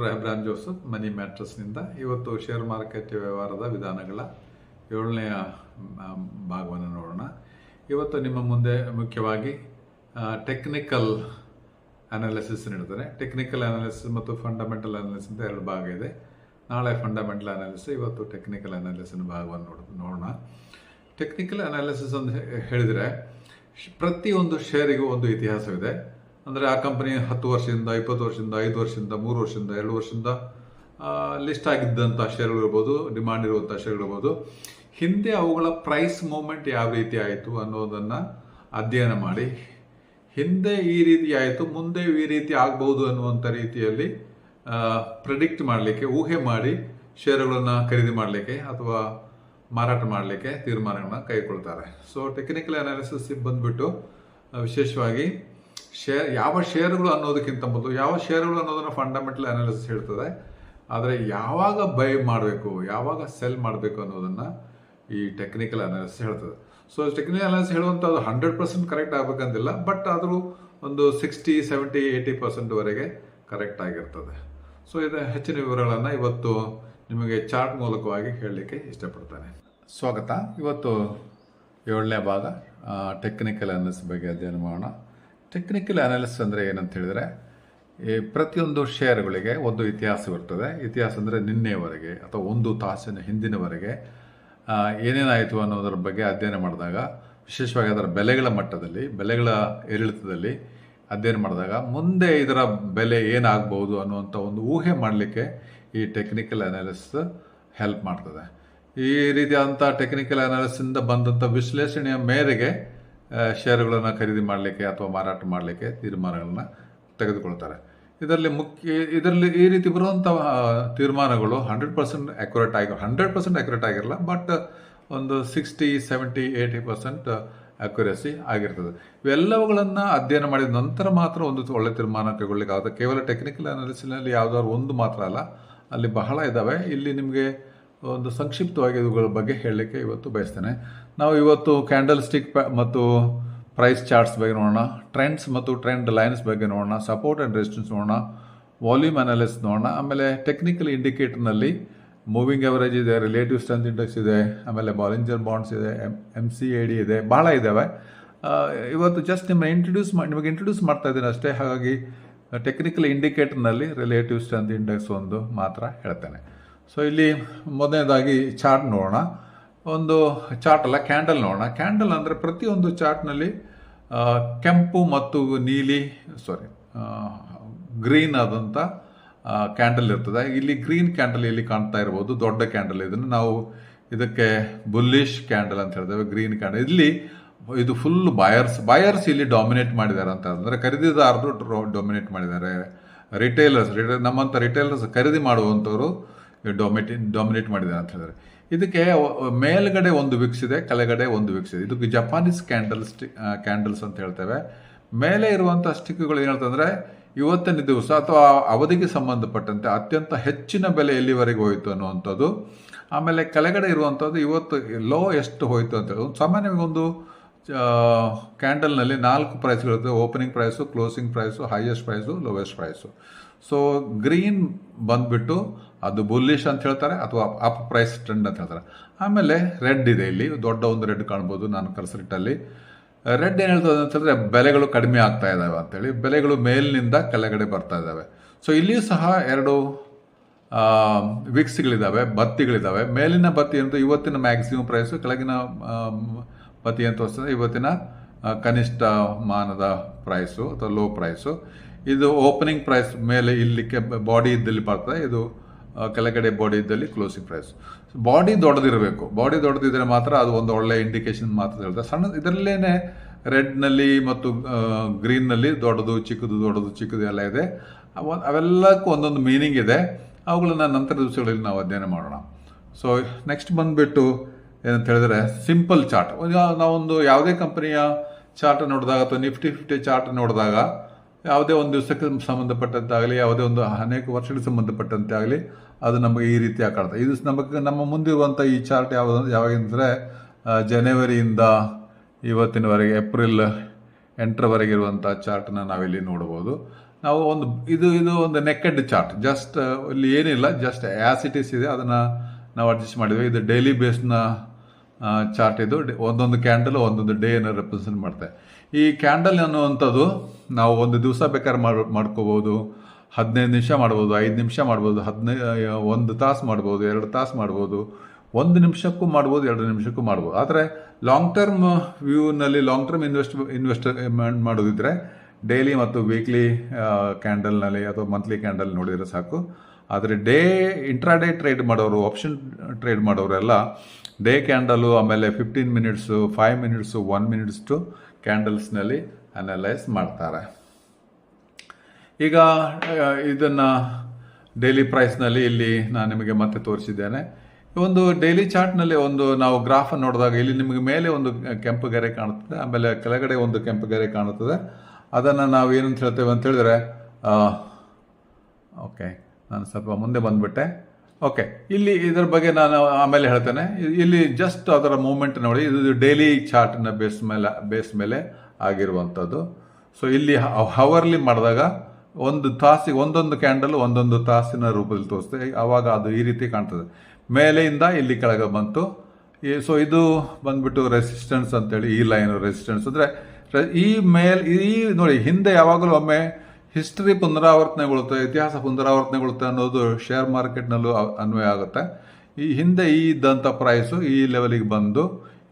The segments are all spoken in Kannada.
ಡಾಕ್ಟರ್ ಅಬ್ರಾಮ್ ಜೋಸಫ್, ಮನಿ ಮ್ಯಾಟ್ರಸ್ನಿಂದ ಇವತ್ತು ಶೇರ್ ಮಾರುಕಟ್ಟೆ ವ್ಯವಹಾರದ ವಿಧಾನಗಳ ಏಳನೆಯ ಭಾಗವನ್ನು ನೋಡೋಣ. ಇವತ್ತು ನಿಮ್ಮ ಮುಂದೆ ಮುಖ್ಯವಾಗಿ ಟೆಕ್ನಿಕಲ್ ಅನಾಲಿಸಿಸ್ ನೀಡ್ತಾರೆ ಟೆಕ್ನಿಕಲ್ ಅನಾಲಿಸಿಸ್ ಮತ್ತು ಫಂಡಮೆಂಟಲ್ ಅನಾಲಿಸಿಸ್ ಅಂತ ಎರಡು ಭಾಗ ಇದೆ. ನಾಳೆ ಫಂಡಮೆಂಟಲ್ ಅನಾಲಿಸಿಸ್ ಇವತ್ತು ಟೆಕ್ನಿಕಲ್ ಅನಾಲಿಸಿನ ಭಾಗವನ್ನು ನೋಡ, ನೋಡೋಣ. ಟೆಕ್ನಿಕಲ್ ಅನಾಲಿಸಿಸ್ ಅಂತ ಹೇಳಿದರೆ, ಪ್ರತಿಯೊಂದು ಶೇರಿಗೂ ಒಂದು ಇತಿಹಾಸವಿದೆ. ಅಂದರೆ ಆ ಕಂಪನಿ ಹತ್ತು ವರ್ಷದಿಂದ, ಇಪ್ಪತ್ತು ವರ್ಷದಿಂದ, ಐದು ವರ್ಷದಿಂದ, ಮೂರು ವರ್ಷದಿಂದ, ಎರಡು ವರ್ಷದಿಂದ ಲಿಸ್ಟ್ ಆಗಿದ್ದಂಥ ಶೇರ್ಗಳು ಇರ್ಬೋದು ಡಿಮಾಂಡ್ ಇರುವಂಥ ಶೇರ್ಗಳು ಇರ್ಬೋದು. ಹಿಂದೆ ಅವುಗಳ ಪ್ರೈಸ್ ಮೂಮೆಂಟ್ ಯಾವ ರೀತಿ ಆಯಿತು ಅನ್ನೋದನ್ನು ಅಧ್ಯಯನ ಮಾಡಿ. ಹಿಂದೆ ಈ ರೀತಿ ಆಯಿತು, ಮುಂದೆ ಈ ರೀತಿ ಆಗಬಹುದು ಅನ್ನುವಂಥ ರೀತಿಯಲ್ಲಿ ಪ್ರಿಡಿಕ್ಟ್ ಮಾಡಲಿಕ್ಕೆ, ಊಹೆ ಮಾಡಿ ಶೇರುಗಳನ್ನು ಖರೀದಿ ಮಾಡಲಿಕ್ಕೆ ಅಥವಾ ಮಾರಾಟ ಮಾಡಲಿಕ್ಕೆ ತೀರ್ಮಾನಗಳನ್ನ ಕೈಗೊಳ್ತಾರೆ. ಸೊ ಟೆಕ್ನಿಕಲ್ ಅನಾಲಿಸಿಸ್ ಬಂದ್ಬಿಟ್ಟು, ವಿಶೇಷವಾಗಿ ಶೇರ್ ಯಾವ ಶೇರ್ಗಳು ಅನ್ನೋದಕ್ಕಿಂತ ಮೊದಲು, ಯಾವ ಶೇರ್ಗಳು ಅನ್ನೋದನ್ನ ಫಂಡಮೆಂಟಲ್ ಅನಾಲಿಸಿಸ್ ಹೇಳ್ತದೆ. ಆದರೆ ಯಾವಾಗ ಬೈ ಮಾಡಬೇಕು, ಯಾವಾಗ ಸೆಲ್ ಮಾಡಬೇಕು ಅನ್ನೋದನ್ನು ಈ ಟೆಕ್ನಿಕಲ್ ಅನಾಲಿಸಿಸ್ ಹೇಳ್ತದೆ. ಸೊ ಟೆಕ್ನಿಕಲ್ ಅನಾಲಿಸಿಸ್ ಹೇಳುವಂಥದ್ದು ಹಂಡ್ರೆಡ್ ಪರ್ಸೆಂಟ್ ಕರೆಕ್ಟ್ ಆಗಬೇಕಂತಿಲ್ಲ ಬಟ್ ಆದರೂ ಒಂದು ಸಿಕ್ಸ್ಟಿ ಸೆವೆಂಟಿ ಏಯ್ಟಿ ಪರ್ಸೆಂಟ್ವರೆಗೆ ಕರೆಕ್ಟ್ ಆಗಿರ್ತದೆ. ಸೊ ಇದು ಹೆಚ್ಚಿನ ವಿವರಗಳನ್ನು ಇವತ್ತು ನಿಮಗೆ ಚಾರ್ಟ್ ಮೂಲಕವಾಗಿ ಹೇಳಲಿಕ್ಕೆ ಇಷ್ಟಪಡ್ತಾನೆ. ಸ್ವಾಗತ. ಇವತ್ತು ಏಳನೇ ಭಾಗ ಟೆಕ್ನಿಕಲ್ ಅನಾಲಿಸಿಸ್ ಬಗ್ಗೆ ಅಧ್ಯಯನ ಮಾಡೋಣ. ಟೆಕ್ನಿಕಲ್ ಅನಾಲಿಸಿಸ್ ಅಂದರೆ ಏನಂತ ಹೇಳಿದರೆ, ಈ ಪ್ರತಿಯೊಂದು ಶೇರುಗಳಿಗೆ ಒಂದು ಇತಿಹಾಸ ಇತಿಹಾಸವಿರ್ತದೆ ಇತಿಹಾಸ ಅಂದರೆ ನಿನ್ನೆವರೆಗೆ ಅಥವಾ ಒಂದು ತಾಸಿನ ಹಿಂದಿನವರೆಗೆ ಏನೇನಾಯಿತು ಅನ್ನೋದರ ಬಗ್ಗೆ ಅಧ್ಯಯನ ಮಾಡಿದಾಗ, ವಿಶೇಷವಾಗಿ ಅದರ ಬೆಲೆಗಳ ಮಟ್ಟದಲ್ಲಿ, ಬೆಲೆಗಳ ಏರಿಳಿತದಲ್ಲಿ ಅಧ್ಯಯನ ಮಾಡಿದಾಗ ಮುಂದೆ ಇದರ ಬೆಲೆ ಏನಾಗಬಹುದು ಅನ್ನುವಂಥ ಒಂದು ಊಹೆ ಮಾಡಲಿಕ್ಕೆ ಈ ಟೆಕ್ನಿಕಲ್ ಅನಾಲಿಸ್ ಹೆಲ್ಪ್ ಮಾಡ್ತದೆ. ಈ ರೀತಿಯಾದಂಥ ಟೆಕ್ನಿಕಲ್ ಅನಾಲಿಸಿಂದ ಬಂದಂಥ ವಿಶ್ಲೇಷಣೆಯ ಮೇರೆಗೆ ಶೇರುಗಳನ್ನು ಖರೀದಿ ಮಾಡಲಿಕ್ಕೆ ಅಥವಾ ಮಾರಾಟ ಮಾಡಲಿಕ್ಕೆ ತೀರ್ಮಾನಗಳನ್ನು ತೆಗೆದುಕೊಳ್ತಾರೆ. ಇದರಲ್ಲಿ ಮುಖ್ಯ, ಇದರಲ್ಲಿ ಈ ರೀತಿ ಬರುವಂಥ ತೀರ್ಮಾನಗಳು ಹಂಡ್ರೆಡ್ ಪರ್ಸೆಂಟ್ ಅಕ್ಯುರೇಟ್ ಆಗಿ ಹಂಡ್ರೆಡ್ ಪರ್ಸೆಂಟ್ ಅಕ್ಯುರೇಟ್ ಆಗಿರಲ್ಲ ಬಟ್ ಒಂದು sixty seventy eighty percent accuracy ಆಗಿರ್ತದೆ. ಇವೆಲ್ಲವುಗಳನ್ನು ಅಧ್ಯಯನ ಮಾಡಿದ ನಂತರ ಮಾತ್ರ ಒಂದು ಒಳ್ಳೆ ತೀರ್ಮಾನ ಕೈಗೊಳ್ಳಿಕ್ಕೆ ಆಗುತ್ತೆ. ಕೇವಲ ಟೆಕ್ನಿಕಲ್ ಅನಾಲಿಸಿನಲ್ಲಿ ಯಾವುದಾದ್ರು ಒಂದು ಮಾತ್ರ ಅಲ್ಲ, ಅಲ್ಲಿ ಬಹಳ ಇದ್ದಾವೆ ಇಲ್ಲಿ ನಿಮಗೆ ಒಂದು ಸಂಕ್ಷಿಪ್ತವಾಗಿ ಇವುಗಳ ಬಗ್ಗೆ ಹೇಳಲಿಕ್ಕೆ ಇವತ್ತು ಬಯಸ್ತೇನೆ. ನಾವು ಇವತ್ತು ಕ್ಯಾಂಡಲ್ ಸ್ಟಿಕ್ ಮತ್ತು ಪ್ರೈಸ್ ಚಾರ್ಟ್ಸ್ ಬಗ್ಗೆ ನೋಡೋಣ. ಟ್ರೆಂಡ್ಸ್ ಮತ್ತು ಟ್ರೆಂಡ್ ಲೈನ್ಸ್ ಬಗ್ಗೆ ನೋಡೋಣ. ಸಪೋರ್ಟ್ ಆ್ಯಂಡ್ ರೆಸಿಸ್ಟೆನ್ಸ್ ನೋಡೋಣ. ವಾಲ್ಯೂಮ್ ಅನಾಲಿಸ್ ನೋಡೋಣ. ಆಮೇಲೆ ಟೆಕ್ನಿಕಲ್ ಇಂಡಿಕೇಟರ್ನಲ್ಲಿ ಮೂವಿಂಗ್ ಎವರೇಜ್ ಇದೆ ರಿಲೇಟಿವ್ ಸ್ಟ್ರೆಂತ್ ಇಂಡೆಕ್ಸ್ ಇದೆ, ಆಮೇಲೆ ಬಾಲಿಂಜರ್ ಬಾಂಡ್ಸ್ ಇದೆ M M C A D ಇದೆ ಭಾಳ ಇದ್ದಾವೆ ಇವತ್ತು ಜಸ್ಟ್ ನಿಮ್ಮ ಇಂಟ್ರೊಡ್ಯೂಸ್ ಮಾಡಿ ನಿಮಗೆ ಇಂಟ್ರೊಡ್ಯೂಸ್ ಮಾಡ್ತಾ ಇದ್ದೀನಿ ಅಷ್ಟೇ. ಹಾಗಾಗಿ ಟೆಕ್ನಿಕಲ್ ಇಂಡಿಕೇಟರ್ನಲ್ಲಿ ರಿಲೇಟಿವ್ ಸ್ಟ್ರೆಂತ್ ಇಂಡೆಕ್ಸ್ ಒಂದು ಮಾತ್ರ ಹೇಳ್ತೇನೆ. ಸೊ ಇಲ್ಲಿ ಮೊದಲನೇದಾಗಿ ಚಾರ್ಟ್ ನೋಡೋಣ. ಒಂದು ಚಾರ್ಟ್ ಅಲ್ಲ ಕ್ಯಾಂಡಲ್ ನೋಡೋಣ. ಕ್ಯಾಂಡಲ್ ಅಂದರೆ ಪ್ರತಿಯೊಂದು ಚಾರ್ಟ್ನಲ್ಲಿ ಕೆಂಪು ಮತ್ತು ನೀಲಿ ಸಾರಿ ಗ್ರೀನ್ ಆದಂಥ ಕ್ಯಾಂಡಲ್ ಇರ್ತದೆ. ಇಲ್ಲಿ ಗ್ರೀನ್ ಕ್ಯಾಂಡಲ್ ಇಲ್ಲಿ ಕಾಣ್ತಾ ಇರ್ಬೋದು, ದೊಡ್ಡ ಕ್ಯಾಂಡಲ್ ಇದನ್ನು ನಾವು ಇದಕ್ಕೆ ಬುಲ್ಲಿಶ್ ಕ್ಯಾಂಡಲ್ ಅಂತ ಹೇಳ್ತೇವೆ ಗ್ರೀನ್ ಕ್ಯಾಂಡಲ್ ಇಲ್ಲಿ ಇದು ಫುಲ್ ಬಾಯರ್ಸ್ ಬಾಯರ್ಸ್ ಇಲ್ಲಿ ಡಾಮಿನೇಟ್ ಮಾಡಿದ್ದಾರೆ ಅಂತ ಅಂದರೆ ಖರೀದಿದಾರರು ಡಾಮಿನೇಟ್ ಮಾಡಿದ್ದಾರೆ. ರಿಟೇಲರ್ಸ್ ರಿಟೇ ನಮ್ಮಂಥ ರಿಟೇಲರ್ಸ್ ಖರೀದಿ ಮಾಡುವಂಥವ್ರು ಡೊಮಿಟಿ ಡಾಮಿನೇಟ್ ಮಾಡಿದೆ ಅಂತ ಹೇಳಿದ್ರೆ ಇದಕ್ಕೆ ಮೇಲ್ಗಡೆ ಒಂದು ವಿಕ್ಸ್ ಇದೆ, ಕೆಳಗಡೆ ಒಂದು ವಿಕ್ಸ್ ಇದೆ. ಇದಕ್ಕೆ ಜಪಾನೀಸ್ ಕ್ಯಾಂಡಲ್ ಸ್ಟಿಕ್ ಕ್ಯಾಂಡಲ್ಸ್ ಅಂತ ಹೇಳ್ತೇವೆ. ಮೇಲೆ ಇರುವಂಥ ಸ್ಟಿಕ್ಗಳು ಏನು ಇವತ್ತನೇ ಇವತ್ತಿನ ದಿವಸ ಅಥವಾ ಅವಧಿಗೆ ಸಂಬಂಧಪಟ್ಟಂತೆ ಅತ್ಯಂತ ಹೆಚ್ಚಿನ ಬೆಲೆ ಎಲ್ಲಿವರೆಗೆ ಹೋಯಿತು ಅನ್ನುವಂಥದ್ದು, ಆಮೇಲೆ ಕೆಳಗಡೆ ಇರುವಂಥದ್ದು ಇವತ್ತು ಲೋ ಎಷ್ಟು ಹೋಯಿತು ಅಂತ ಹೇಳಿ. ಸಾಮಾನ್ಯವಾಗಿ ಒಂದು ಕ್ಯಾಂಡಲ್ನಲ್ಲಿ ನಾಲ್ಕು ಪ್ರೈಸ್ಗಳಿರ್ತವೆ opening price closing price highest price lowest price so green ಬಂದ್ಬಿಟ್ಟು ಅದು ಬುಲ್ಲಿಶ್ ಅಂತ ಹೇಳ್ತಾರೆ ಅಥವಾ ಅಪ್ ಪ್ರೈಸ್ ಟ್ರೆಂಡ್ ಅಂತ ಹೇಳ್ತಾರೆ. ಆಮೇಲೆ ರೆಡ್ ಇದೆ ಇಲ್ಲಿ. ದೊಡ್ಡ ಒಂದು ರೆಡ್ ಕಾಣ್ಬೋದು ನಾನು ಕರೆಸಿಟ್ಟಲ್ಲಿ ರೆಡ್ ಏನು ಹೇಳ್ತದೆ ಅಂತಂದರೆ ಬೆಲೆಗಳು ಕಡಿಮೆ ಆಗ್ತಾ ಇದ್ದಾವೆ ಅಂತೇಳಿ. ಬೆಲೆಗಳು ಮೇಲಿನಿಂದ ಕೆಳಗಡೆ ಬರ್ತಾ ಇದ್ದಾವೆ ಸೊ ಇಲ್ಲಿಯೂ ಸಹ ಎರಡು ವಿಕ್ಸ್ಗಳಿದ್ದಾವೆ ಬತ್ತಿಗಳಿದ್ದಾವೆ ಮೇಲಿನ ಬತ್ತಿ ಅಂತ ಇವತ್ತಿನ ಮ್ಯಾಕ್ಸಿಮಮ್ ಪ್ರೈಸು ಕೆಳಗಿನ ಬತ್ತಿ ಅಂತ ವಸ್ತದೆ ಇವತ್ತಿನ ಕನಿಷ್ಠ ಮಾನದ ಪ್ರೈಸು ಅಥವಾ ಲೋ ಪ್ರೈಸು ಇದು ಓಪನಿಂಗ್ ಪ್ರೈಸ್ ಮೇಲೆ ಇಲ್ಲಿಕ್ಕೆ ಬಾಡಿ ಇದ್ದಲ್ಲಿ ಬರ್ತದೆ. ಇದು ಕೆಳಗಡೆ ಬಾಡಿ ಇದ್ದಲ್ಲಿ ಕ್ಲೋಸಿಂಗ್ ಪ್ರೈಸ್ ಬಾಡಿ ದೊಡ್ಡದಿರಬೇಕು. ಬಾಡಿ ದೊಡ್ಡದಿದ್ರೆ ಮಾತ್ರ ಅದು ಒಂದು ಒಳ್ಳೆ ಇಂಡಿಕೇಶನ್ ಮಾತ್ರ ಹೇಳ್ತಾರೆ. ಸಣ್ಣ ಇದರಲ್ಲೇ ರೆಡ್ನಲ್ಲಿ ಮತ್ತು ಗ್ರೀನ್ನಲ್ಲಿ ದೊಡ್ಡದು, ಚಿಕ್ಕದು ದೊಡ್ಡದು, ಚಿಕ್ಕದು ಎಲ್ಲ ಇದೆ. ಅವ- ಅವೆಲ್ಲಕ್ಕೂ ಒಂದೊಂದು ಮೀನಿಂಗ್ ಇದೆ. ಅವುಗಳನ್ನ ನಂತರ ದಿವಸಗಳಲ್ಲಿ ನಾವು ಅಧ್ಯಯನ ಮಾಡೋಣ. ಸೊ ನೆಕ್ಸ್ಟ್ ಬಂದುಬಿಟ್ಟು ಏನಂತ ಹೇಳಿದ್ರೆ ಸಿಂಪಲ್ ಚಾರ್ಟ್ ನಾವೊಂದು ಯಾವುದೇ ಕಂಪನಿಯ ಚಾರ್ಟ್ ನೋಡಿದಾಗ ಅಥವಾ ನಿಫ್ಟಿ ಫಿಫ್ಟಿ ಚಾರ್ಟ್ ನೋಡಿದಾಗ ಯಾವುದೇ ಒಂದು ದಿವಸಕ್ಕೆ ಸಂಬಂಧಪಟ್ಟಂತಾಗಲಿ, ಯಾವುದೇ ಒಂದು ಅನೇಕ ವರ್ಷಗಳಿಗೆ ಸಂಬಂಧಪಟ್ಟಂತೆ ಆಗಲಿ ಅದು ನಮಗೆ ಈ ರೀತಿ ಕಾಣ್ತದೆ ಇದು ನಮಗೆ, ನಮ್ಮ ಮುಂದಿರುವಂಥ ಈ ಚಾರ್ಟ್ ಯಾವುದು, ಯಾವಾಗಂದರೆ ಜನವರಿಯಿಂದ ಇವತ್ತಿನವರೆಗೆ, ಏಪ್ರಿಲ್ ಎಂಟರವರೆಗೆ ಇರುವಂಥ ಚಾರ್ಟನ್ನ ನಾವಿಲ್ಲಿ ನೋಡ್ಬೋದು ನಾವು ಒಂದು, ಇದು ಇದು ಒಂದು ನೆಕ್ಕೆಡ್ ಚಾರ್ಟ್. ಜಸ್ಟ್ ಇಲ್ಲಿ ಏನಿಲ್ಲ, ಜಸ್ಟ್ ಆ್ಯಸಿಟಿಸ್ ಇದೆ, ಅದನ್ನು ನಾವು ಅಡ್ಜಸ್ಟ್ ಮಾಡಿದ್ವಿ. ಇದು ಡೈಲಿ ಬೇಸ್ನ ಚಾರ್ಟ್ ಇದು. ಒಂದೊಂದು ಕ್ಯಾಂಡಲ್ ಒಂದೊಂದು ಡೇನ ರೆಪ್ರೆಸೆಂಟ್ ಮಾಡುತ್ತೆ ಈ ಕ್ಯಾಂಡಲ್ ಅನ್ನುವಂಥದ್ದು ನಾವು ಒಂದು ದಿವಸ ಬೇಕಾದ್ರೆ ಮಾಡಿ ಮಾಡ್ಕೋಬೋದು, ಹದಿನೈದು ನಿಮಿಷ ಮಾಡ್ಬೋದು, ಐದು ನಿಮಿಷ ಮಾಡ್ಬೋದು ಹದಿನೈದು ಒಂದು ತಾಸು ಮಾಡ್ಬೋದು, ಎರಡು ತಾಸು ಮಾಡ್ಬೋದು, ಒಂದು ನಿಮಿಷಕ್ಕೂ ಮಾಡ್ಬೋದು, ಎರಡು ನಿಮಿಷಕ್ಕೂ ಮಾಡ್ಬೋದು. ಆದರೆ ಲಾಂಗ್ ಟರ್ಮ್ ವ್ಯೂನಲ್ಲಿ ಲಾಂಗ್ ಟರ್ಮ್ ಇನ್ವೆಸ್ಟ್ ಇನ್ವೆಸ್ಟ್ಮೆಂಟ್ ಮಾಡೋದಿದ್ರೆ ಡೈಲಿ ಮತ್ತು ವೀಕ್ಲಿ ಕ್ಯಾಂಡಲ್ನಲ್ಲಿ ಅಥವಾ ಮಂತ್ಲಿ ಕ್ಯಾಂಡಲ್ ನೋಡಿದರೆ ಸಾಕು. ಆದರೆ ಡೇ ಇಂಟ್ರಾಡೇ ಟ್ರೇಡ್ ಮಾಡೋರು ಆಪ್ಷನ್ ಟ್ರೇಡ್ ಮಾಡೋರೆಲ್ಲ ಡೇ ಕ್ಯಾಂಡಲು ಆಮೇಲೆ fifteen minutes five minutes one minutes ಕ್ಯಾಂಡಲ್ಸ್ನಲ್ಲಿ analyse ಮಾಡ್ತಾರೆ. ಈಗ ಇದನ್ನು ಡೈಲಿ ಪ್ರೈಸ್ನಲ್ಲಿ ಇಲ್ಲಿ ನಾನು ನಿಮಗೆ ಮತ್ತೆ ತೋರಿಸಿದ್ದೇನೆ. ಒಂದು ಡೈಲಿ ಚಾರ್ಟ್ನಲ್ಲಿ ಒಂದು ನಾವು ಗ್ರಾಫ್ ನೋಡಿದಾಗ ಇಲ್ಲಿ ನಿಮಗೆ ಮೇಲೆ ಒಂದು ಕೆಂಪು ಗೆರೆ ಕಾಣುತ್ತದೆ, ಆಮೇಲೆ ಕೆಳಗಡೆ ಒಂದು ಕೆಂಪು ಗೆರೆ ಕಾಣುತ್ತದೆ. ಅದನ್ನು ನಾವು ಏನಂತ ಹೇಳ್ತೇವೆ ಅಂತ ಹೇಳಿದ್ರೆ ಓಕೆ, ನಾನು ಸ್ವಲ್ಪ ಮುಂದೆ ಬಂದುಬಿಟ್ಟೆ. ಓಕೆ ಇಲ್ಲಿ ಇದರ ಬಗ್ಗೆ ನಾನು ಆಮೇಲೆ ಹೇಳ್ತೇನೆ. ಇಲ್ಲಿ ಜಸ್ಟ್ ಅದರ ಮೂಮೆಂಟ್ ನೋಡಿ, ಇದು ಡೈಲಿ ಚಾರ್ಟ್ನ ಬೇಸ್ ಮೇಲೆ ಬೇಸ್ ಮೇಲೆ ಆಗಿರುವಂಥದ್ದು. ಸೊ ಇಲ್ಲಿ ಹವರ್ಲಿ ಮಾಡಿದಾಗ ಒಂದು ತಾಸಿಗೆ, ಒಂದೊಂದು ಕ್ಯಾಂಡಲ್ ಒಂದೊಂದು ತಾಸಿನ ರೂಪದಲ್ಲಿ ತೋರಿಸ್ತದೆ ಆವಾಗ ಅದು ಈ ರೀತಿ ಕಾಣ್ತದೆ. ಮೇಲೆಯಿಂದ ಇಲ್ಲಿ ಕೆಳಗೆ ಬಂತು. ಸೊ ಇದು ಬಂದ್ಬಿಟ್ಟು ರೆಸಿಸ್ಟೆನ್ಸ್ ಅಂತೇಳಿ ಈ ಲೈನ್ ರೆಸಿಸ್ಟೆನ್ಸ್ ಅಂದರೆ, ಈ ಮೇಲ್, ಈ ನೋಡಿ, ಹಿಂದೆ ಯಾವಾಗಲೂ ಒಮ್ಮೆ ಹಿಸ್ಟ್ರಿ ಪುನರಾವರ್ತನೆಗೊಳ್ಳುತ್ತೆ, ಇತಿಹಾಸ ಪುನರಾವರ್ತನೆಗೊಳ್ಳುತ್ತೆ ಅನ್ನೋದು ಶೇರ್ ಮಾರ್ಕೆಟ್ನಲ್ಲೂ ಅನ್ವಯ ಆಗುತ್ತೆ. ಈ ಹಿಂದೆ ಈ ಇದ್ದಂಥ ಪ್ರೈಸು ಈ ಲೆವೆಲಿಗೆ ಬಂದು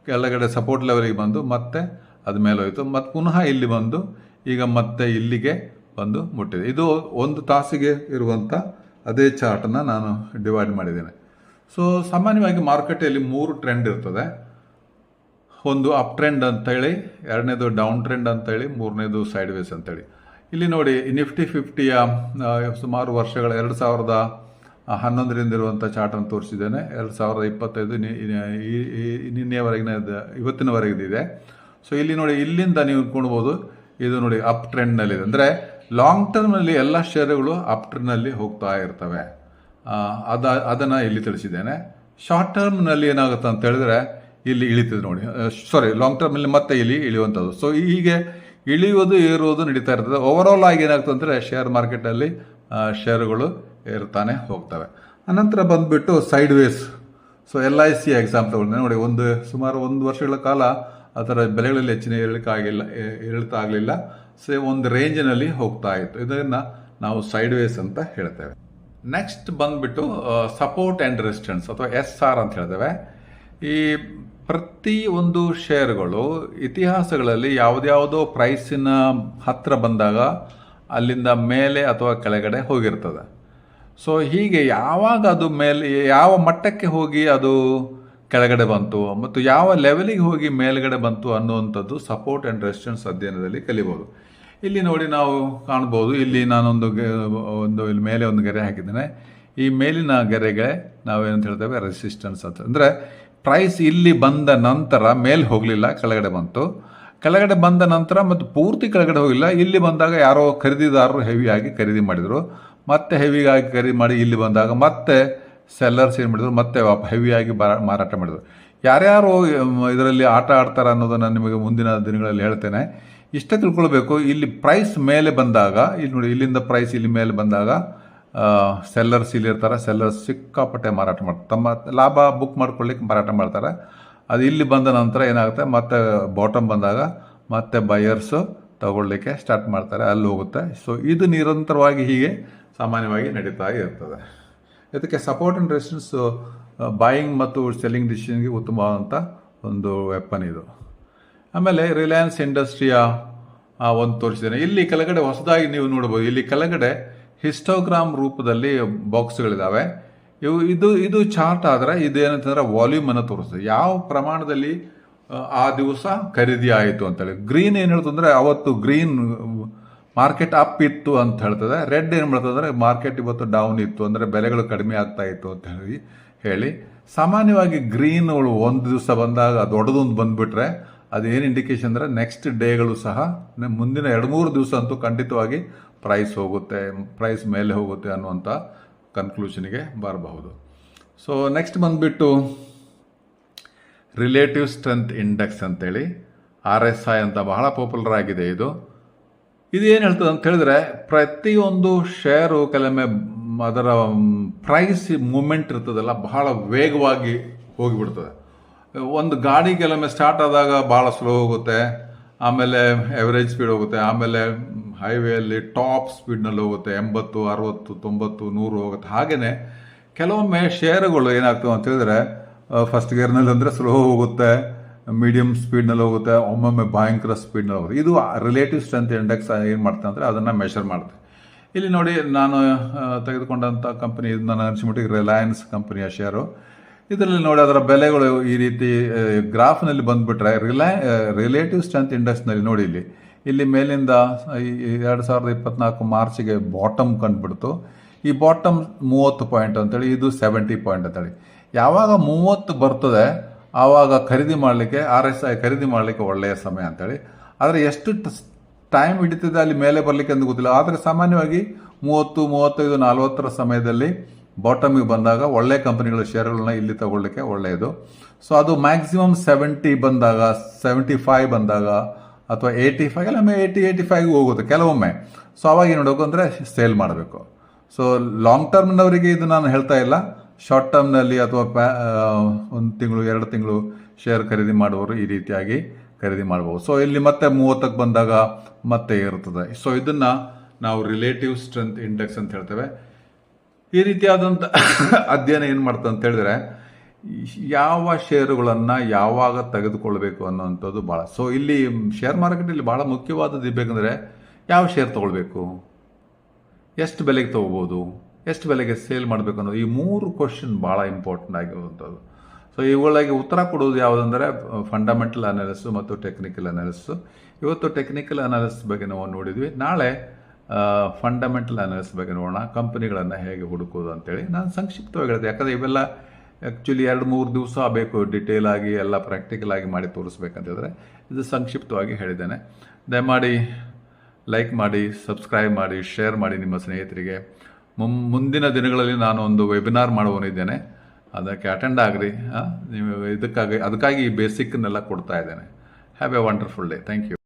ಕೆಳಗಡೆ ಸಪೋರ್ಟ್ ಲೆವೆಲಿಗೆ ಬಂದು, ಮತ್ತೆ ಅದು ಮೇಲೆ ಹೋಯಿತು ಮತ್ತು ಪುನಃ ಇಲ್ಲಿ ಬಂದು, ಈಗ ಮತ್ತೆ ಇಲ್ಲಿಗೆ ಬಂದು ಮುಟ್ಟಿದೆ. ಇದು ಒಂದು ತಾಸಿಗೆ ಇರುವಂಥ ಅದೇ ಚಾರ್ಟನ್ನು ನಾನು ಡಿವೈಡ್ ಮಾಡಿದ್ದೇನೆ. ಸೊ ಸಾಮಾನ್ಯವಾಗಿ ಮಾರುಕಟ್ಟೆಯಲ್ಲಿ ಮೂರು ಟ್ರೆಂಡ್ ಇರ್ತದೆ. ಒಂದು ಅಪ್ ಟ್ರೆಂಡ್ ಅಂತೇಳಿ, ಎರಡನೇದು ಡೌನ್ ಟ್ರೆಂಡ್ ಅಂತೇಳಿ, ಮೂರನೇದು ಸೈಡ್ ವೇಸ್ ಅಂತೇಳಿ. ಇಲ್ಲಿ ನೋಡಿ, ನಿಫ್ಟಿ ಫಿಫ್ಟಿಯ ಸುಮಾರು ವರ್ಷಗಳ, ಎರಡು ಸಾವಿರದ ಹನ್ನೊಂದರಿಂದ ಇರುವಂಥ ಚಾರ್ಟನ್ನು ತೋರಿಸಿದ್ದೇನೆ. ಎರಡು ಸಾವಿರದ ಇಪ್ಪತ್ತೈದು ನಿನ್ನೆವರೆಗಿನ ಇವತ್ತಿನವರೆಗಿದಿದೆ ಇವತ್ತಿನವರೆಗಿದೆ ಸೊ ಇಲ್ಲಿ ನೋಡಿ, ಇಲ್ಲಿಂದ ನೀವು ಕೊಡ್ಬೋದು ಇದು ನೋಡಿ ಅಪ್ ಟ್ರೆಂಡ್ನಲ್ಲಿದೆ ಅಂದರೆ ಲಾಂಗ್ ಟರ್ಮ್ನಲ್ಲಿ ಎಲ್ಲ ಶೇರುಗಳು ಅಪ್ ಟ್ರೆಂಡ್ನಲ್ಲಿ ಹೋಗ್ತಾ ಇರ್ತವೆ. ಅದ, ಅದನ್ನು ಇಲ್ಲಿ ತಿಳಿಸಿದ್ದೇನೆ. ಶಾರ್ಟ್ ಟರ್ಮ್ನಲ್ಲಿ ಏನಾಗುತ್ತೆ ಅಂತ ಹೇಳಿದ್ರೆ, ಇಲ್ಲಿ ಇಳಿತದೆ ನೋಡಿ. ಸಾರಿ ಲಾಂಗ್ ಟರ್ಮಲ್ಲಿ ಮತ್ತೆ ಇಲ್ಲಿ ಇಳಿಯುವಂಥದ್ದು ಸೊ ಹೀಗೆ ಇಳಿಯೋದು ಏರುವುದು ನಡೀತಾ ಇರ್ತದೆ. ಓವರಾಲ್ ಆಗಿ ಏನಾಗ್ತದೆ ಅಂದರೆ ಶೇರ್ ಮಾರ್ಕೆಟಲ್ಲಿ ಶೇರುಗಳು ಏರ್ತಾನೆ ಹೋಗ್ತವೆ. ಅನಂತರ ಬಂದುಬಿಟ್ಟು sideways so L I C exam ನೋಡಿ, ಒಂದು, ಸುಮಾರು ಒಂದು ವರ್ಷಗಳ ಕಾಲ ಆ ಥರ ಬೆಲೆಗಳಲ್ಲಿ ಹೆಚ್ಚಿನ ಏರಿಳಿಕಾಗಿಲ್ಲ ಏರಿಳಿತ ಆಗಲಿಲ್ಲ. ಸೊ ಒಂದು ರೇಂಜಿನಲ್ಲಿ ಹೋಗ್ತಾ ಇತ್ತು. ಇದನ್ನು ನಾವು ಸೈಡ್ ವೇಸ್ ಅಂತ ಹೇಳ್ತೇವೆ. ನೆಕ್ಸ್ಟ್ ಬಂದುಬಿಟ್ಟು ಸಪೋರ್ಟ್ ಆ್ಯಂಡ್ ರೆಸಿಸ್ಟೆನ್ಸ್ ಅಥವಾ ಎಸ್ ಆರ್ ಅಂತ ಹೇಳ್ತೇವೆ. ಈ ಪ್ರತಿ ಒಂದು ಶೇರ್ಗಳು ಇತಿಹಾಸಗಳಲ್ಲಿ ಯಾವುದ್ಯಾವುದೋ ಪ್ರೈಸಿನ ಹತ್ತಿರ ಬಂದಾಗ ಅಲ್ಲಿಂದ ಮೇಲೆ ಅಥವಾ ಕೆಳಗಡೆ ಹೋಗಿರ್ತದೆ. ಸೊ ಹೀಗೆ ಯಾವಾಗ ಅದು ಮೇಲೆ, ಯಾವ ಮಟ್ಟಕ್ಕೆ ಹೋಗಿ ಅದು ಕೆಳಗಡೆ ಬಂತು ಮತ್ತು ಯಾವ ಲೆವೆಲಿಗೆ ಹೋಗಿ ಮೇಲ್ಗಡೆ ಬಂತು ಅನ್ನುವಂಥದ್ದು ಸಪೋರ್ಟ್ ಆ್ಯಂಡ್ ರೆಸಿಸ್ಟೆನ್ಸ್ ಅಧ್ಯಯನದಲ್ಲಿ ಕಲಿಬೋದು. ಇಲ್ಲಿ ನೋಡಿ ನಾವು ಕಾಣ್ಬೋದು, ಇಲ್ಲಿ ನಾನೊಂದು ಒಂದು ಇಲ್ಲಿ ಮೇಲೆ ಒಂದು ಗೆರೆ ಹಾಕಿದ್ದೇನೆ. ಈ ಮೇಲಿನ ಗೆರೆಗೆ ನಾವೇನಂತ ಹೇಳ್ತೇವೆ ರೆಸಿಸ್ಟೆನ್ಸ್ ಅಂತ. ಅಂದರೆ ಪ್ರೈಸ್ ಇಲ್ಲಿ ಬಂದ ನಂತರ ಮೇಲೆ ಹೋಗಲಿಲ್ಲ, ಕೆಳಗಡೆ ಬಂತು. ಕೆಳಗಡೆ ಬಂದ ನಂತರ ಮತ್ತು ಪೂರ್ತಿ ಕೆಳಗಡೆ ಹೋಗಿಲ್ಲ ಇಲ್ಲಿ ಬಂದಾಗ ಯಾರೋ ಖರೀದಿದಾರರು ಹೆವಿಯಾಗಿ ಖರೀದಿ ಮಾಡಿದರು. ಮತ್ತೆ ಹೆವಿಯಾಗಿ ಖರೀದಿ ಮಾಡಿ ಇಲ್ಲಿ ಬಂದಾಗ ಮತ್ತೆ ಸೆಲ್ಲರ್ಸ್ ಏನು ಮಾಡಿದ್ರು, ಮತ್ತೆ ಹೆವಿಯಾಗಿ ಮಾರಾಟ ಮಾಡಿದರು. ಯಾರ್ಯಾರು ಇದರಲ್ಲಿ ಆಟ ಆಡ್ತಾರೆ ಅನ್ನೋದನ್ನು ನಿಮಗೆ ಮುಂದಿನ ದಿನಗಳಲ್ಲಿ ಹೇಳ್ತೇನೆ. ಇಷ್ಟೇ ತಿಳ್ಕೊಳ್ಬೇಕು, ಇಲ್ಲಿ ಪ್ರೈಸ್ ಮೇಲೆ ಬಂದಾಗ, ಇಲ್ಲಿ ನೋಡಿ, ಇಲ್ಲಿಂದ ಪ್ರೈಸ್ ಇಲ್ಲಿ ಮೇಲೆ ಬಂದಾಗ ಸೆಲ್ಲರ್ಸ್ ಇಲ್ಲಿರ್ತಾರೆ ಸೆಲ್ಲರ್ಸ್ ಸಿಕ್ಕಾಪಟ್ಟೆ ಮಾರಾಟ ಮಾಡ್ತಾರೆ. ತಮ್ಮ ಲಾಭ ಬುಕ್ ಮಾಡ್ಕೊಳ್ಳಿಕ್ಕೆ ಮಾರಾಟ ಮಾಡ್ತಾರೆ. ಅದು ಇಲ್ಲಿ ಬಂದ ನಂತರ ಏನಾಗುತ್ತೆ? ಮತ್ತೆ ಬಾಟಮ್ ಬಂದಾಗ ಮತ್ತೆ ಬಯರ್ಸು ತಗೊಳ್ಳಿಕ್ಕೆ ಸ್ಟಾರ್ಟ್ ಮಾಡ್ತಾರೆ, ಅಲ್ಲಿ ಹೋಗುತ್ತೆ. ಸೊ ಇದು ನಿರಂತರವಾಗಿ ಹೀಗೆ ಸಾಮಾನ್ಯವಾಗಿ ನಡೀತಾ ಇರ್ತದೆ. ಇದಕ್ಕೆ ಸಪೋರ್ಟ್ ಆ್ಯಂಡ್ ರೆಸಿಸ್ಟೆನ್ಸ್ ಬಾಯಿಂಗ್ ಮತ್ತು ಸೆಲ್ಲಿಂಗ್ ಡಿಸಿಷನ್ಗೆ ಉತ್ತಮವಾದಂಥ ಒಂದು ವೆಪನ್ ಇದು. ಆಮೇಲೆ ರಿಲಯನ್ಸ್ ಇಂಡಸ್ಟ್ರಿಯ ಒಂದು ತೋರಿಸಿದ್ದೇನೆ. ಇಲ್ಲಿ ಕೆಳಗಡೆ ಹೊಸದಾಗಿ ನೀವು ನೋಡ್ಬೋದು. ಇಲ್ಲಿ ಕೆಳಗಡೆ ಹಿಸ್ಟೋಗ್ರಾಮ್ ರೂಪದಲ್ಲಿ ಬಾಕ್ಸ್ಗಳಿದ್ದಾವೆ ಇವು ಇದು ಇದು ಚಾರ್ಟ್ ಆದರೆ ಇದೇನಂತಂದ್ರೆ ವಾಲ್ಯೂಮನ್ನು ತೋರಿಸ್ತದೆ. ಯಾವ ಪ್ರಮಾಣದಲ್ಲಿ ಆ, ದಿವಸ ಖರೀದಿ ಆಯಿತು ಅಂತೇಳಿ ಗ್ರೀನ್ ಏನು ಹೇಳ್ತಂದ್ರೆ ಅವತ್ತು ಗ್ರೀನ್ ಮಾರ್ಕೆಟ್ ಅಪ್ ಇತ್ತು ಅಂತ ಹೇಳ್ತದೆ. ರೆಡ್ ಏನು ಮಾಡ್ತದೆ ಅಂದರೆ ಮಾರ್ಕೆಟ್ ಇವತ್ತು ಡೌನ್ ಇತ್ತು ಅಂದರೆ ಬೆಲೆಗಳು ಕಡಿಮೆ ಆಗ್ತಾ ಇತ್ತು ಅಂತ ಹೇಳಿ ಹೇಳಿ. ಸಾಮಾನ್ಯವಾಗಿ ಗ್ರೀನ್ಗಳು ಒಂದು ದಿವಸ ಬಂದಾಗ ದೊಡ್ಡದೊಂದು ಬಂದ್ಬಿಟ್ರೆ ಅದೇನು ಇಂಡಿಕೇಶನ್ ಅಂದರೆ ನೆಕ್ಸ್ಟ್ ಡೇಗಳು ಸಹ ಮುಂದಿನ ಎರಡು ಮೂರು ದಿವಸ ಅಂತೂ ಖಂಡಿತವಾಗಿ ಪ್ರೈಸ್ ಹೋಗುತ್ತೆ ಪ್ರೈಸ್ ಮೇಲೆ ಹೋಗುತ್ತೆ ಅನ್ನುವಂಥ ಕನ್ಕ್ಲೂಷನ್ಗೆ ಬರಬಹುದು. ಸೊ ನೆಕ್ಸ್ಟ್ ಬಂದುಬಿಟ್ಟು ರಿಲೇಟಿವ್ ಸ್ಟ್ರೆಂತ್ ಇಂಡೆಕ್ಸ್ ಅಂತೇಳಿ ಆರ್ ಎಸ್ ಐ ಅಂತ ಬಹಳ ಪಾಪ್ಯುಲರ್ ಆಗಿದೆ ಇದು. ಇದು ಏನು ಹೇಳ್ತದೆ ಅಂತ ಹೇಳಿದ್ರೆ ಪ್ರತಿಯೊಂದು ಶೇರು ಕೆಲವೊಮ್ಮೆ ಅದರ ಪ್ರೈಸ್ ಮೂಮೆಂಟ್ ಇರ್ತದಲ್ಲ, ಬಹಳ ವೇಗವಾಗಿ ಹೋಗಿಬಿಡ್ತದೆ. ಒಂದು ಗಾಡಿ ಕೆಲವೊಮ್ಮೆ ಸ್ಟಾರ್ಟ್ ಆದಾಗ ಭಾಳ ಸ್ಲೋ ಹೋಗುತ್ತೆ. ಆಮೇಲೆ ಎವರೇಜ್ ಸ್ಪೀಡ್ ಹೋಗುತ್ತೆ. ಆಮೇಲೆ ಹೈವೇಯಲ್ಲಿ ಟಾಪ್ ಸ್ಪೀಡ್ನಲ್ಲಿ ಹೋಗುತ್ತೆ. ಎಂಬತ್ತು, ಅರವತ್ತು, ತೊಂಬತ್ತು, ನೂರು ಹೋಗುತ್ತೆ. ಹಾಗೆಯೇ ಕೆಲವೊಮ್ಮೆ ಶೇರುಗಳು ಏನಾಗ್ತವೆ ಅಂತ ಹೇಳಿದ್ರೆ ಫಸ್ಟ್ ಗೇರ್ನಲ್ಲಿ ಅಂದರೆ ಸ್ಲೋ ಹೋಗುತ್ತೆ ಮೀಡಿಯಂ ಸ್ಪೀಡ್ನಲ್ಲಿ ಹೋಗುತ್ತೆ, ಒಮ್ಮೊಮ್ಮೆ ಭಯಂಕರ ಸ್ಪೀಡ್ನಲ್ಲಿ ಹೋಗುತ್ತೆ. ಇದು ರಿಲೇಟಿವ್ ಸ್ಟ್ರೆಂತ್ ಇಂಡೆಕ್ಸ್ ಏನು ಮಾಡ್ತೆ ಅಂದರೆ ಅದನ್ನು ಮೆಷರ್ ಮಾಡುತ್ತೆ ಇಲ್ಲಿ ನೋಡಿ ನಾನು ತೆಗೆದುಕೊಂಡಂಥ ಕಂಪನಿ ಇದು ನನ್ನ ಅನಿಸಿಮಟ್ಟಿಗೆ ರಿಲಯನ್ಸ್ ಕಂಪನಿಯ ಶೇರು ಇದರಲ್ಲಿ ನೋಡಿ ಅದರ ಬೆಲೆಗಳು ಈ ರೀತಿ ಗ್ರಾಫ್ನಲ್ಲಿ ಬಂದುಬಿಟ್ರೆ ರಿಲಯ ರಿಲೇಟಿವ್ ಸ್ಟ್ರೆಂತ್ ಇಂಡೆಕ್ಸ್ನಲ್ಲಿ ನೋಡಿ ಇಲ್ಲಿ. ಇಲ್ಲಿ ಮೇಲಿಂದ ಎರಡು ಸಾವಿರದ ಇಪ್ಪತ್ನಾಲ್ಕು ಮಾರ್ಚಿಗೆ ಬಾಟಮ್ ಕಂಡುಬಿಡ್ತು. ಈ ಬಾಟಮ್ ಮೂವತ್ತು ಪಾಯಿಂಟ್ ಅಂತೇಳಿ, ಇದು ಸೆವೆಂಟಿ ಪಾಯಿಂಟ್ ಅಂತೇಳಿ. ಯಾವಾಗ ಮೂವತ್ತು ಬರ್ತದೆ, ಆವಾಗ ಖರೀದಿ ಮಾಡಲಿಕ್ಕೆ, ಆರ್ ಎಸ್ ಐ ಖರೀದಿ ಮಾಡಲಿಕ್ಕೆ ಒಳ್ಳೆಯ ಸಮಯ ಅಂತೇಳಿ. ಆದರೆ ಎಷ್ಟು ಟೈಮ್ ಹಿಡಿತದೆ ಅಲ್ಲಿ ಮೇಲೆ ಬರಲಿಕ್ಕೆ ಅಂತ ಗೊತ್ತಿಲ್ಲ. ಆದರೆ ಸಾಮಾನ್ಯವಾಗಿ ಮೂವತ್ತು, ಮೂವತ್ತೈದು, ನಲವತ್ತರ ಸಮಯದಲ್ಲಿ ಬಾಟಮಿಗೆ ಬಂದಾಗ ಒಳ್ಳೆ ಕಂಪನಿಗಳ ಶೇರ್ಗಳನ್ನ ಇಲ್ಲಿ ತಗೊಳ್ಳಿಕ್ಕೆ ಒಳ್ಳೆಯದು. ಸೊ ಅದು ಮ್ಯಾಕ್ಸಿಮಮ್ ಸೆವೆಂಟಿ ಬಂದಾಗ ಸೆವೆಂಟಿ ಫೈವ್ ಬಂದಾಗ ಅಥವಾ ಏಯ್ಟಿ ಫೈವ್ ಕೆಲವೊಮ್ಮೆ ಏಯ್ಟಿ ಏಯ್ಟಿ ಫೈವ್ಗೆ ಹೋಗುತ್ತೆ ಕೆಲವೊಮ್ಮೆ. ಸೊ ಅವಾಗ ಏನು ಮಾಡಬೇಕು ಅಂದರೆ ಸೇಲ್ ಮಾಡಬೇಕು. ಸೊ ಲಾಂಗ್ ಟರ್ಮ್ನವರಿಗೆ ಇದು ನಾನು ಹೇಳ್ತಾ ಇಲ್ಲ. ಶಾರ್ಟ್ ಟರ್ಮ್ನಲ್ಲಿ ಅಥವಾ ಒಂದು ತಿಂಗಳು, ಎರಡು ತಿಂಗಳು ಶೇರ್ ಖರೀದಿ ಮಾಡುವವರು ಈ ರೀತಿಯಾಗಿ ಖರೀದಿ ಮಾಡ್ಬೋದು. ಸೊ ಇಲ್ಲಿ ಮತ್ತೆ ಮೂವತ್ತಕ್ಕೆ ಬಂದಾಗ ಮತ್ತೆ ಇರ್ತದೆ ಸೊ ಇದನ್ನು ನಾವು ರಿಲೇಟಿವ್ ಸ್ಟ್ರೆಂತ್ ಇಂಡೆಕ್ಸ್ ಅಂತ ಹೇಳ್ತೇವೆ. ಈ ರೀತಿಯಾದಂಥ ಅಧ್ಯಯನ ಏನು ಮಾಡ್ತದೆ ಅಂತ ಹೇಳಿದ್ರೆ, ಯಾವ ಷೇರುಗಳನ್ನು ಯಾವಾಗ ತೆಗೆದುಕೊಳ್ಬೇಕು ಅನ್ನೋವಂಥದ್ದು ಭಾಳ ಸೊ ಇಲ್ಲಿ ಶೇರ್ ಮಾರ್ಕೆಟಲ್ಲಿ ಭಾಳ ಮುಖ್ಯವಾದದ್ದು ಇರಬೇಕಂದ್ರೆ ಯಾವ ಶೇರ್ ತೊಗೊಳ್ಬೇಕು? ಎಷ್ಟು ಬೆಲೆಗೆ ತೊಗೋಬೋದು? ಎಷ್ಟು ಬೆಲೆಗೆ ಸೇಲ್ ಮಾಡಬೇಕು ಅನ್ನೋದು. ಈ ಮೂರು ಕ್ವಶನ್ ಭಾಳ ಇಂಪಾರ್ಟೆಂಟ್ ಆಗಿರುವಂಥದ್ದು. ಸೊ ಇವುಗಳಿಗೆ ಉತ್ತರ ಕೊಡೋದು ಯಾವುದಂದರೆ ಫಂಡಮೆಂಟಲ್ ಅನಾಲಿಸು ಮತ್ತು ಟೆಕ್ನಿಕಲ್ ಅನಾಲಿಸು ಇವತ್ತು ಟೆಕ್ನಿಕಲ್ ಅನಾಲಿಸ್ ಬಗ್ಗೆ ನಾವು ನೋಡಿದ್ವಿ. ನಾಳೆ ಫಂಡಮೆಂಟಲ್ ಅನಾಲಿಸ್ ಬಗ್ಗೆ ನೋಡೋಣ. ಕಂಪನಿಗಳನ್ನು ಹೇಗೆ ಹುಡುಕೋದು ಅಂತೇಳಿ ನಾನು ಸಂಕ್ಷಿಪ್ತವಾಗಿ ಹೇಳಿದೆ. ಯಾಕಂದರೆ ಇವೆಲ್ಲ ಆ್ಯಕ್ಚುಲಿ ಎರಡು ಮೂರು ದಿವಸ ಬೇಕು ಡಿಟೇಲ್ ಆಗಿ ಎಲ್ಲ ಪ್ರಾಕ್ಟಿಕಲ್ ಆಗಿ ಮಾಡಿ ತೋರಿಸ್ಬೇಕಂತ ಹೇಳಿದ್ರೆ ಇದು ಸಂಕ್ಷಿಪ್ತವಾಗಿ ಹೇಳಿದ್ದೇನೆ. ದಯಮಾಡಿ ಲೈಕ್ ಮಾಡಿ ಸಬ್ಸ್ಕ್ರೈಬ್ ಮಾಡಿ ಶೇರ್ ಮಾಡಿ ನಿಮ್ಮ ಸ್ನೇಹಿತರಿಗೆ. ಮುಂ- ಮುಂದಿನ ದಿನಗಳಲ್ಲಿ ನಾನು ಒಂದು ವೆಬಿನಾರ್ ಮಾಡುವನಿದ್ದೇನೆ ಅದಕ್ಕೆ ಅಟೆಂಡ್ ಆಗ್ರಿ. ನೀವು ಇದಕ್ಕಾಗಿ, ಅದಕ್ಕಾಗಿ ಈ ಬೇಸಿಕ್ನೆಲ್ಲ ಕೊಡ್ತಾ ಇದ್ದೇನೆ. Have a wonderful day thank you